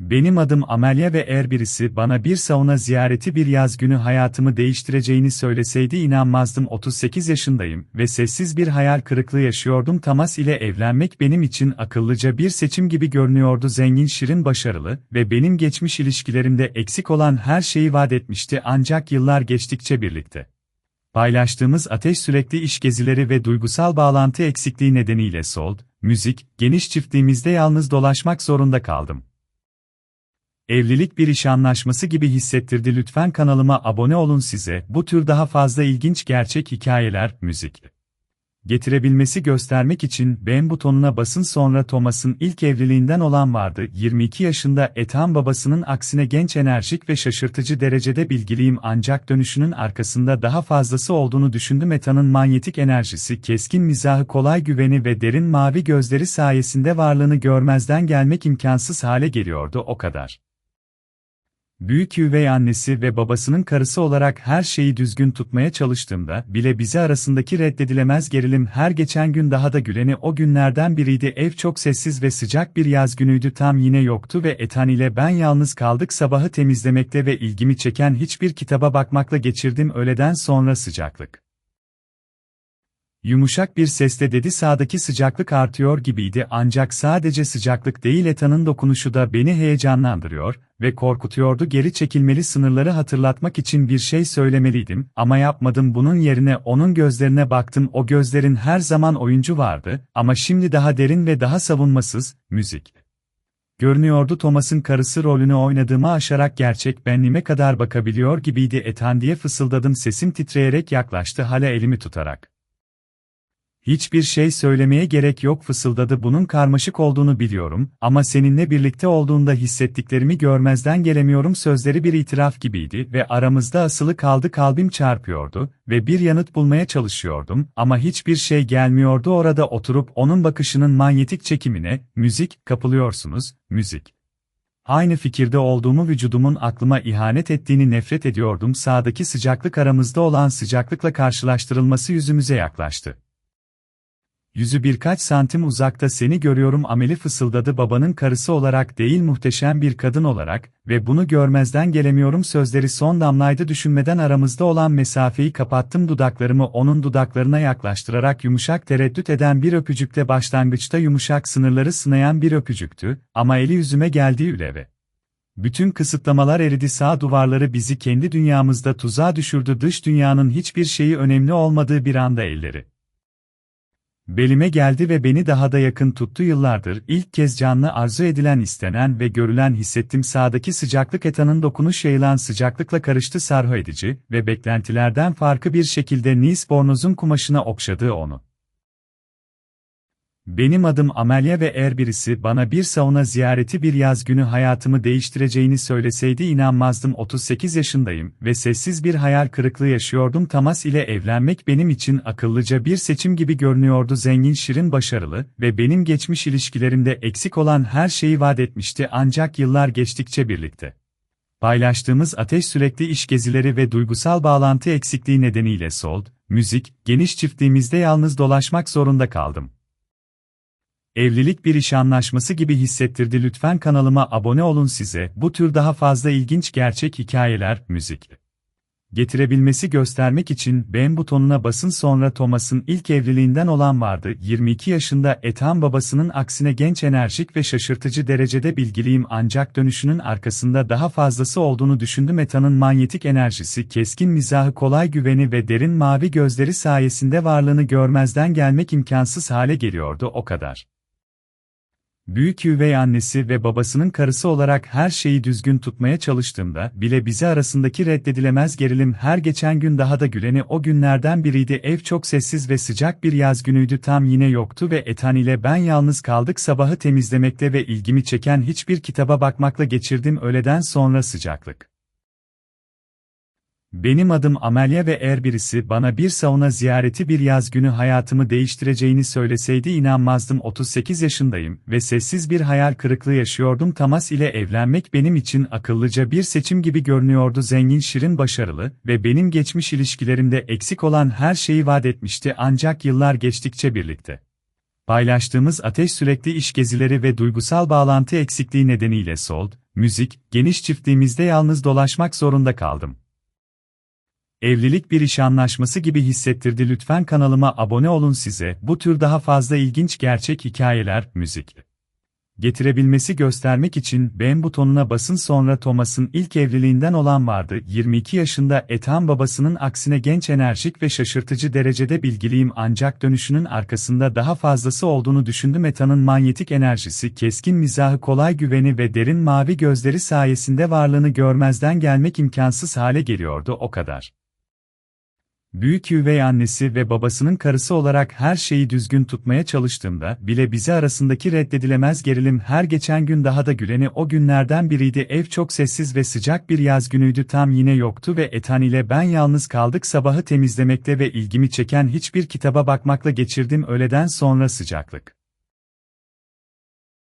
Benim adım Amelia ve eğer birisi bana bir sauna ziyareti bir yaz günü hayatımı değiştireceğini söyleseydi inanmazdım 38 yaşındayım ve sessiz bir hayal kırıklığı yaşıyordum Tamas ile evlenmek benim için akıllıca bir seçim gibi görünüyordu zengin şirin başarılı ve benim geçmiş ilişkilerimde eksik olan her şeyi vaat etmişti ancak yıllar geçtikçe birlikte. Paylaştığımız ateş sürekli iş gezileri ve duygusal bağlantı eksikliği nedeniyle sold, müzik, geniş çiftliğimizde yalnız dolaşmak zorunda kaldım. Evlilik bir iş anlaşması gibi hissettirdi lütfen kanalıma abone olun size bu tür daha fazla ilginç gerçek hikayeler, müzik getirebilmesi göstermek için beğen butonuna basın sonra Thomas'ın ilk evliliğinden olan vardı. 22 yaşında Ethan babasının aksine genç enerjik ve şaşırtıcı derecede bilgiliyim ancak dönüşünün arkasında daha fazlası olduğunu düşündüm. Ethan'ın manyetik enerjisi, keskin mizahı, kolay güveni ve derin mavi gözleri sayesinde varlığını görmezden gelmek imkansız hale geliyordu o kadar. Büyük üvey annesi ve babasının karısı olarak her şeyi düzgün tutmaya çalıştığımda bile bizi arasındaki reddedilemez gerilim her geçen gün daha da güleni o günlerden biriydi. Ev çok sessiz ve sıcak bir yaz günüydü tam yine yoktu ve Ethan ile ben yalnız kaldık sabahı temizlemekle ve ilgimi çeken hiçbir kitaba bakmakla geçirdim öğleden sonra sıcaklık. Yumuşak bir sesle dedi sağdaki sıcaklık artıyor gibiydi ancak sadece sıcaklık değil Ethan'ın dokunuşu da beni heyecanlandırıyor ve korkutuyordu. Geri çekilmeli sınırları hatırlatmak için bir şey söylemeliydim ama yapmadım. Bunun yerine onun gözlerine baktım. O gözlerin her zaman oyuncu vardı ama şimdi daha derin ve daha savunmasız, müzik. Görünüyordu. Thomas'ın karısı rolünü oynadığımı aşarak gerçek benliğime kadar bakabiliyor gibiydi. Ethan diye fısıldadım. Sesim titreyerek yaklaştı hala elimi tutarak. Hiçbir şey söylemeye gerek yok fısıldadı bunun karmaşık olduğunu biliyorum ama seninle birlikte olduğunda hissettiklerimi görmezden gelemiyorum sözleri bir itiraf gibiydi ve aramızda asılı kaldı kalbim çarpıyordu ve bir yanıt bulmaya çalışıyordum ama hiçbir şey gelmiyordu orada oturup onun bakışının manyetik çekimine, müzik, kapılıyorsunuz, müzik. Aynı fikirde olduğumu vücudumun aklıma ihanet ettiğini nefret ediyordum sağdaki sıcaklık aramızda olan sıcaklıkla karşılaştırılması yüzümüze yaklaştı. Yüzü birkaç santim uzakta seni görüyorum ameli fısıldadı babanın karısı olarak değil muhteşem bir kadın olarak ve bunu görmezden gelemiyorum sözleri son damlaydı düşünmeden aramızda olan mesafeyi kapattım dudaklarımı onun dudaklarına yaklaştırarak yumuşak tereddüt eden bir öpücükte başlangıçta yumuşak sınırları sınayan bir öpücüktü ama eli yüzüme geldiği üleve. Bütün kısıtlamalar eridi sağ duvarları bizi kendi dünyamızda tuzağa düşürdü dış dünyanın hiçbir şeyi önemli olmadığı bir anda elleri. Belime geldi ve beni daha da yakın tuttu. Yıllardır ilk kez canlı arzu edilen istenen ve görülen hissettim. Sağdaki sıcaklık etanın dokunuş yayılan sıcaklıkla karıştı. Sarho edici ve beklentilerden farklı bir şekilde Nice bornozun kumaşına okşadığı onu. Benim adım Amelia ve eğer birisi bana bir sauna ziyareti bir yaz günü hayatımı değiştireceğini söyleseydi inanmazdım 38 yaşındayım ve sessiz bir hayal kırıklığı yaşıyordum Tamas ile evlenmek benim için akıllıca bir seçim gibi görünüyordu zengin şirin başarılı ve benim geçmiş ilişkilerimde eksik olan her şeyi vaat etmişti ancak yıllar geçtikçe birlikte. Paylaştığımız ateş sürekli iş gezileri ve duygusal bağlantı eksikliği nedeniyle sold, müzik, geniş çiftliğimizde yalnız dolaşmak zorunda kaldım. Evlilik bir iş anlaşması gibi hissettirdi. Lütfen kanalıma abone olun. Size bu tür daha fazla ilginç gerçek hikayeler, müzik getirebilmesi göstermek için beğen butonuna basın. Sonra Thomas'ın ilk evliliğinden olan vardı. 22 yaşında Ethan babasının aksine genç enerjik ve şaşırtıcı derecede bilgiliyim. Ancak dönüşünün arkasında daha fazlası olduğunu düşündüm. Ethan'ın manyetik enerjisi keskin mizahı kolay güveni ve derin mavi gözleri sayesinde varlığını görmezden gelmek imkansız hale geliyordu. O kadar. Büyük üvey annesi ve babasının karısı olarak her şeyi düzgün tutmaya çalıştığımda bile bizi arasındaki reddedilemez gerilim her geçen gün daha da güleni o günlerden biriydi. Ev çok sessiz ve sıcak bir yaz günüydü tam yine yoktu ve Ethan ile ben yalnız kaldık sabahı temizlemekle ve ilgimi çeken hiçbir kitaba bakmakla geçirdim öğleden sonra sıcaklık. Benim adım Amelia ve eğer birisi bana bir sauna ziyareti bir yaz günü hayatımı değiştireceğini söyleseydi inanmazdım 38 yaşındayım ve sessiz bir hayal kırıklığı yaşıyordum Tamas ile evlenmek benim için akıllıca bir seçim gibi görünüyordu zengin şirin başarılı ve benim geçmiş ilişkilerimde eksik olan her şeyi vaat etmişti ancak yıllar geçtikçe birlikte. Paylaştığımız ateş sürekli iş gezileri ve duygusal bağlantı eksikliği nedeniyle sold, Müzik, geniş çiftliğimizde yalnız dolaşmak zorunda kaldım. Evlilik bir iş anlaşması gibi hissettirdi lütfen kanalıma abone olun size, bu tür daha fazla ilginç gerçek hikayeler, müzik getirebilmesi göstermek için beğen butonuna basın sonra Thomas'ın ilk evliliğinden olan vardı. 22 yaşında Ethan babasının aksine genç enerjik ve şaşırtıcı derecede bilgiliyim ancak dönüşünün arkasında daha fazlası olduğunu düşündüm. Ethan'ın manyetik enerjisi, keskin mizahı, kolay güveni ve derin mavi gözleri sayesinde varlığını görmezden gelmek imkansız hale geliyordu o kadar. Büyük üvey annesi ve babasının karısı olarak her şeyi düzgün tutmaya çalıştığımda bile bizi arasındaki reddedilemez gerilim her geçen gün daha da güleni o günlerden biriydi. Ev çok sessiz ve sıcak bir yaz günüydü tam yine yoktu ve Ethan ile ben yalnız kaldık sabahı temizlemekle ve ilgimi çeken hiçbir kitaba bakmakla geçirdim öğleden sonra sıcaklık.